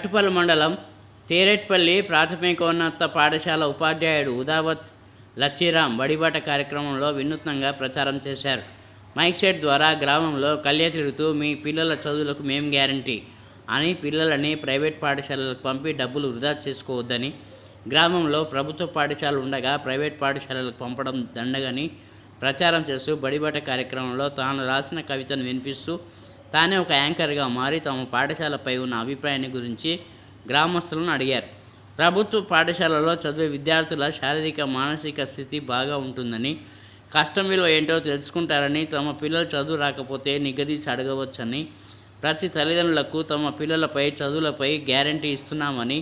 గట్టుపల్లి మండలం తేరెట్పల్లి ప్రాథమికోన్నత పాఠశాల ఉపాధ్యాయుడు ఉదావత్ లచ్చిరామ్ బడిబాట కార్యక్రమంలో వినూత్నంగా ప్రచారం చేశారు. మైక్ సెట్ ద్వారా గ్రామంలో కళ్య తిరుగుతూ మీ పిల్లల చదువులకు మేం గ్యారంటీ. అని పిల్లలని ప్రైవేట్ పాఠశాలలకు పంపి డబ్బులు వృధా చేసుకోవద్దని గ్రామంలో ప్రభుత్వ పాఠశాలలు ఉండగా ప్రైవేట్ పాఠశాలలకు పంపడం దండగని ప్రచారం చేస్తూ బడిబాట కార్యక్రమంలో తాను రాసిన కవితను వినిపిస్తూ తానే ఒక యాంకర్గా మారి తమ పాఠశాలపై ఉన్న అభిప్రాయాన్ని గురించి గ్రామస్తులను అడిగారు. ప్రభుత్వ పాఠశాలలో చదివే విద్యార్థుల శారీరక మానసిక స్థితి బాగా ఉంటుందని కష్టం విలువ ఏంటో తెలుసుకుంటారని తమ పిల్లలు చదువు రాకపోతే నిగదీసి అడగవచ్చని ప్రతి తల్లిదండ్రులకు తమ పిల్లలపై చదువులపై గ్యారంటీ ఇస్తున్నామని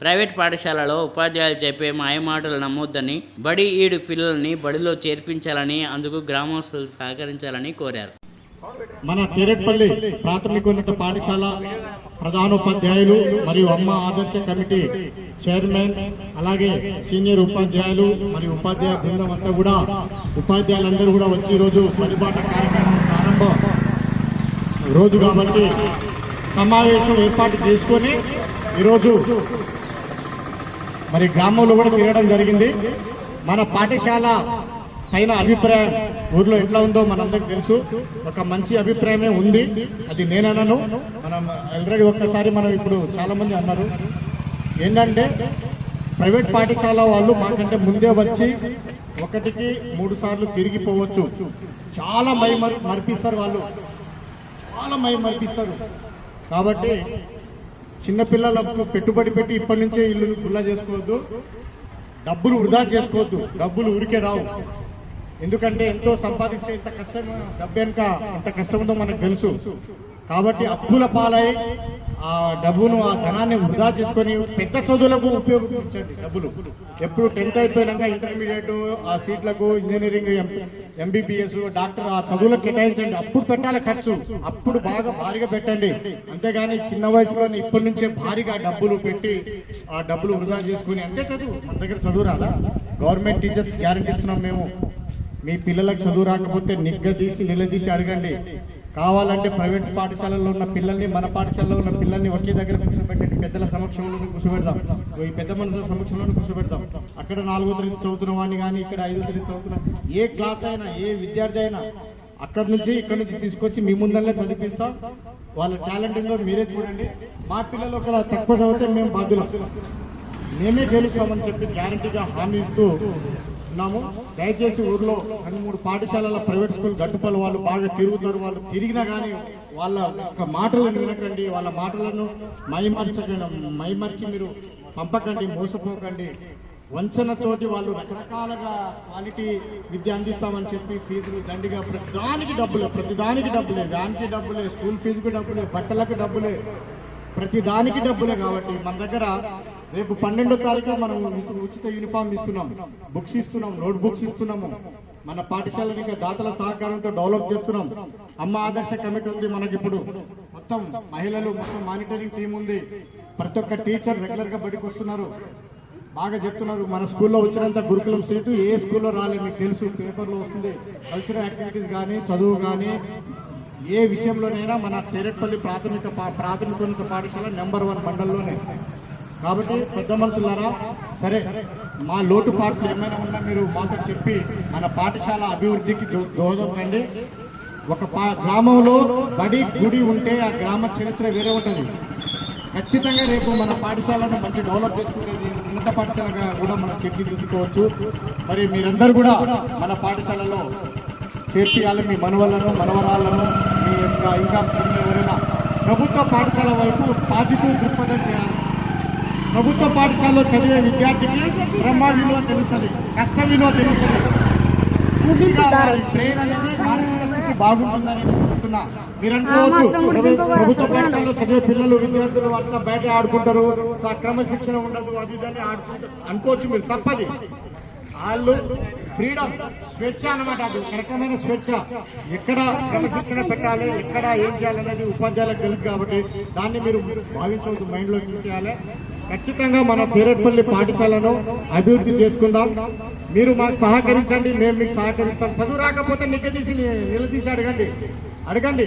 ప్రైవేట్ పాఠశాలలో ఉపాధ్యాయులు చెప్పే మాయమాటలు నమ్మొద్దని బడి ఈడు పిల్లల్ని బడిలో చేర్పించాలని అందుకు గ్రామస్తులు సహకరించాలని కోరారు. మన తెరెట్పల్లి ప్రాథమికోన్నత పాఠశాల ప్రధానోపాధ్యాయులు మరియు అమ్మ ఆదర్శ కమిటీ చైర్మన్ అలాగే సీనియర్ ఉపాధ్యాయులు మరియు ఉపాధ్యాయ బృందం అంతా కూడా ఉపాధ్యాయులందరూ కూడా వచ్చి ఈరోజు పరిపాట కార్యక్రమం ప్రారంభం రోజు కాబట్టి సమావేశం ఏర్పాటు చేసుకొని ఈరోజు మరి గ్రామంలో కూడా తిరగడం జరిగింది. మన పాఠశాల పైన అభిప్రాయం ఊర్లో ఎట్లా ఉందో మనందరికి తెలుసు. ఒక మంచి అభిప్రాయమే ఉంది. అది నేనన్నాను మనం ఆల్రెడీ ఒక్కసారి మనం ఇప్పుడు చాలా మంది అన్నారు. ఏంటంటే ప్రైవేట్ పాఠశాల వాళ్ళు మాకంటే ముందే వచ్చి ఒకటికి మూడు సార్లు తిరిగిపోవచ్చు చాలా మై మర్- మరిపిస్తారు వాళ్ళు. చాలా మై మరిపిస్తారు. కాబట్టి చిన్నపిల్లలకు పెట్టుబడి పెట్టి ఇప్పటి నుంచే ఇల్లు గుల్లా చేసుకోవద్దు. డబ్బులు వృధా చేసుకోవద్దు. డబ్బులు ఊరికే రావు. ఎందుకంటే ఎంతో సంపాదిస్తే ఇంత కష్టం డబ్బు వెనుక ఎంత మనకు తెలుసు. కాబట్టి అప్పుల పాలై ఆ డబ్బును ఆ ధనాన్ని వృధా చేసుకొని పెద్ద చదువులకు ఉపయోగించండి డబ్బులు. ఎప్పుడు టెన్త్ అయిపోయినాక ఇంటర్మీడియట్ ఆ సీట్లకు ఇంజనీరింగ్ ఎంబీబీఎస్ డాక్టర్ ఆ చదువులకు కేటాయించండి. అప్పుడు పెట్టాలి ఖర్చు. అప్పుడు బాగా భారీగా పెట్టండి. అంతేగాని చిన్న వయసులోనే ఇప్పటి నుంచే భారీగా డబ్బులు పెట్టి ఆ డబ్బులు వృధా చేసుకుని అంటే చదువు. మన దగ్గర చదువు రాదా? గవర్నమెంట్ టీచర్స్ గ్యారెంటీ ఇస్తున్నాం మేము. మీ పిల్లలకు చదువు రాకపోతే నిగ్గదీసి నిలదీసి అడగండి. కావాలంటే ప్రైవేట్ పాఠశాలలో ఉన్న పిల్లల్ని మన పాఠశాలలో ఉన్న పిల్లల్ని ఒకే దగ్గర కూర్చోబెట్టండి. పెద్దల సమక్షంలో కూర్చోబెడదాం. ఈ పెద్ద మనుషుల సమక్షంలో కూర్చోబెడతాం అక్కడ నాలుగో తరగతి చదువుతున్న వాడిని కానీ ఇక్కడ ఐదో తరగతి చదువుతున్న ఏ క్లాస్ అయినా ఏ విద్యార్థి అయినా అక్కడి నుంచి ఇక్కడ నుంచి తీసుకొచ్చి మీ ముందల్లే చదివిస్తాం వాళ్ళ టాలెంట్ ఉందో మీరే చూడండి. మా పిల్లలు ఒక తక్కువ చదివితే మేము బాధ్యులం. మేమే గెలుస్తామని చెప్పి గ్యారంటీగా హామీ ఇస్తూ ఉన్నాము. దయచేసి ఊర్లో రెండు మూడు పాఠశాలల ప్రైవేట్ స్కూల్ గట్టుపల్లి వాళ్ళు బాగా తిరుగుతారు. వాళ్ళు తిరిగినా కానీ వాళ్ళ యొక్క మాటలను వినకండి. వాళ్ళ మాటలను మైమర్చకండి. మైమర్చి మీరు పంపకండి మోసపోకండి. వంచనతోటి వాళ్ళు రకరకాలుగా క్వాలిటీ విద్య అందిస్తామని చెప్పి ఫీజులు దండిగా ప్రతిదానికి డబ్బులే ప్రతిదానికి డబ్బులే దానికి డబ్బులే స్కూల్ ఫీజుకు డబ్బులే బట్టలకు డబ్బులే ప్రతిదానికి డబ్బులే కాబట్టి మన దగ్గర రేపు పన్నెండో తారీఖు మనం ఉచిత యూనిఫామ్ ఇస్తున్నాం. బుక్స్ ఇస్తున్నాం నోట్ బుక్స్ ఇస్తున్నాము. మన పాఠశాలలు ఇంకా దాతల సహకారంతో డెవలప్ చేస్తున్నాం. అమ్మ ఆదర్శ కమిటీ ఉంది మనకి ఇప్పుడు మొత్తం మహిళలు మొత్తం మానిటరింగ్ టీం ఉంది. ప్రతి ఒక్క టీచర్ రెగ్యులర్గా బడికి వస్తున్నారు. బాగా చెప్తున్నారు. మన స్కూల్లో వచ్చినంత గురుకులం సీటు ఏ స్కూల్లో రాలేదు మీకు తెలుసు. పేపర్లో వస్తుంది. కల్చరల్ యాక్టివిటీస్ కానీ చదువు కానీ ఏ విషయంలోనైనా మన తెరెట్పల్లి ప్రాథమిక పా- ప్రాథమికోన్నత పాఠశాల నెంబర్ వన్ మండలంలోనే. కాబట్టి పెద్ద మనుషులారా సరే మా లోటుపాట్లు ఏమైనా ఉన్నా మీరు మాతో చెప్పి మన పాఠశాల అభివృద్ధికి దో- ఒక పా గ్రామంలో బడి గుడి ఉంటే ఆ గ్రామ చరిత్ర వేరే ఉంటుంది. ఖచ్చితంగా రేపు మన పాఠశాలను మంచి డెవలప్ చేసుకునేది ఉన్నత పాఠశాలగా కూడా మనం తీర్చిదిద్దుకోవచ్చు. మరి మీరందరూ కూడా మన పాఠశాలలో చేర్పియాలి మీ మనవలను మనవరాలను మీ యొక్క ఇంకా ఎవరైనా ప్రభుత్వ పాఠశాల వైపు పాజిటివ్ దృక్పథం చేయాలి. ప్రభుత్వ పాఠశాలలో చదివే విద్యార్థికి శ్రమ విలువ తెలుస్తుంది కష్ట విలువ తెలుస్తుంది ఇంకా వారి ట్రైన్ అనేది మానసిక స్థితి బాగుంటుందని చెప్తున్నా. మీరు అనుకోవచ్చు ప్రభుత్వ పాఠశాలలో చదివే పిల్లలు విద్యార్థులు అంతా బయట ఆడుకుంటారు. క్రమశిక్షణ ఉండదు అది ఇది అని ఆడుకుంటారు. అనుకోవచ్చు మీరు తప్పది. వాళ్ళు ఫ్రీడమ్ స్వేచ్ఛ అన్నమాట అది. ఒక రకమైన స్వేచ్ఛ. ఎక్కడ క్రమశిక్షణ పెట్టాలి ఎక్కడ ఏం చేయాలనేది ఉపాధ్యాయులకు తెలుసు కాబట్టి దాన్ని మీరు భావించవద్దు మైండ్లో తీసేయాలి ఖచ్చితంగా మన పేరెట్పల్లి పాఠశాలను అభివృద్ధి చేసుకుందాం. మీరు మాకు సహకరించండి మేము మీకు సహకరిస్తాం. చదువు రాకపోతే నిగ్గదీసి నిలదీసి అడగండి. అడగండి.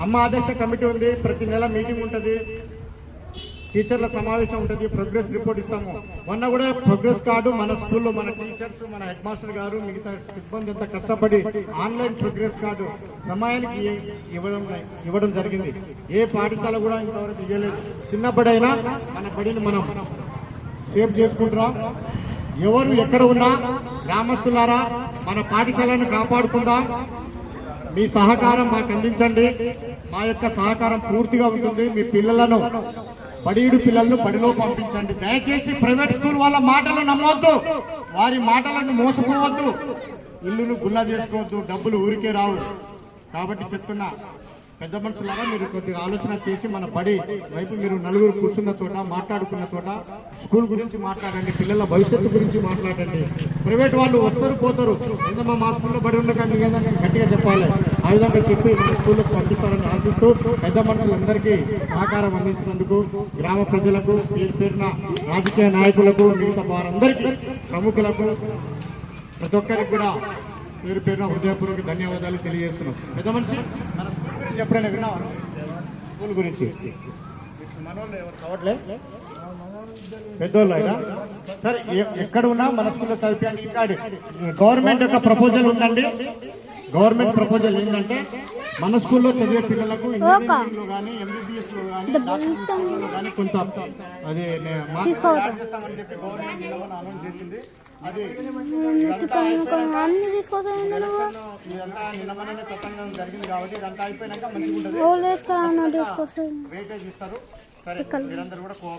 అమ్మ ఆదర్శ కమిటీ ఉంది ప్రతి నెల మీటింగ్ ఉంటుంది. టీచర్ల సమావేశం ఉంటుంది ప్రోగ్రెస్ రిపోర్ట్ ఇస్తాము. మొన్న కూడా ప్రోగ్రెస్ కార్డు మన స్కూల్లో మన టీచర్స్ మన హెడ్ మాస్టర్ గారు మిగతా సిబ్బంది ఎంత కష్టపడి ఆన్లైన్ ప్రోగ్రెస్ కార్డు సమయానికి ఇవ్వడం ఇవ్వడం జరిగింది. ఏ పాఠశాల కూడా ఇంతవరకు ఇవ్వలేదు చిన్నప్పుడైనా మన బడిని మనం సేవ్ చేసుకుంటున్నాం ఎవరు ఎక్కడ ఉన్నా గ్రామస్తులారా మన పాఠశాలను కాపాడుకుందాం. మీ సహకారం మాకు అందించండి. మా యొక్క సహకారం పూర్తిగా ఉంటుంది. మీ పిల్లలను బడియుడు పిల్లలను బడిలో పంపించండి. దయచేసి ప్రైవేట్ స్కూల్ వాళ్ళ మాటలు నమ్మవద్దు వారి మాటలను మోసపోవద్దు. ఇల్లును గుల్లా చేసుకోవద్దు. డబ్బులు ఊరికే రావు. కాబట్టి చెప్తున్నా పెద్ద మనుషులాగా మీరు కొద్దిగా ఆలోచన చేసి మన బడి వైపు మీరు నలుగురు కూర్చున్న చోట మాట్లాడుకున్న చోట స్కూల్ గురించి మాట్లాడండి పిల్లల భవిష్యత్తు గురించి మాట్లాడండి. ప్రైవేట్ వాళ్ళు వస్తారు పోతారు. ఏదమ్మా మా స్కూల్లో బడి ఉండగా మీకు గట్టిగా చెప్పాలి. ఆ విధంగా చెప్పి స్కూళ్ళకు పంపిస్తారని ఆశిస్తూ పెద్ద మనుషులందరికీ సహకారం అందించినందుకు గ్రామ ప్రజలకు పేరు పేరున రాజకీయ నాయకులకు మిగతా వారందరికీ ప్రముఖులకు ప్రతి ఒక్కరికి కూడా పేరు పేరున హృదయపూర్వక ధన్యవాదాలు తెలియజేస్తున్నాం. పెద్ద మనిషి మన స్కూల్ గురించి ఎప్పుడైనా విన్నావా? స్కూల్ గురించి. పెద్దోళ్ళు అయినా సరే ఎక్కడ ఉన్నా మన స్కూల్లో చదివాను గవర్నమెంట్ యొక్క ప్రపోజల్ ఉందండి. గవర్నమెంట్ ప్రపోజల్ ఏంటంటే మన స్కూల్లో చదివే పిల్లలకు కానీ కానీ కానీ కొంత అది చేస్తామని చెప్పి గవర్నమెంట్ నిన్న అనౌన్స్ చేసింది. అది అన్ని ఇదంతా జరిగింది కాబట్టి ఇదంతా అయిపోయినాక మంచిగా ఉంటుంది ఎవరు తీసుకురా తీసుకొస్తాను వెయిటేజ్ ఇస్తారు. సరే మీరందరూ కూడా కో-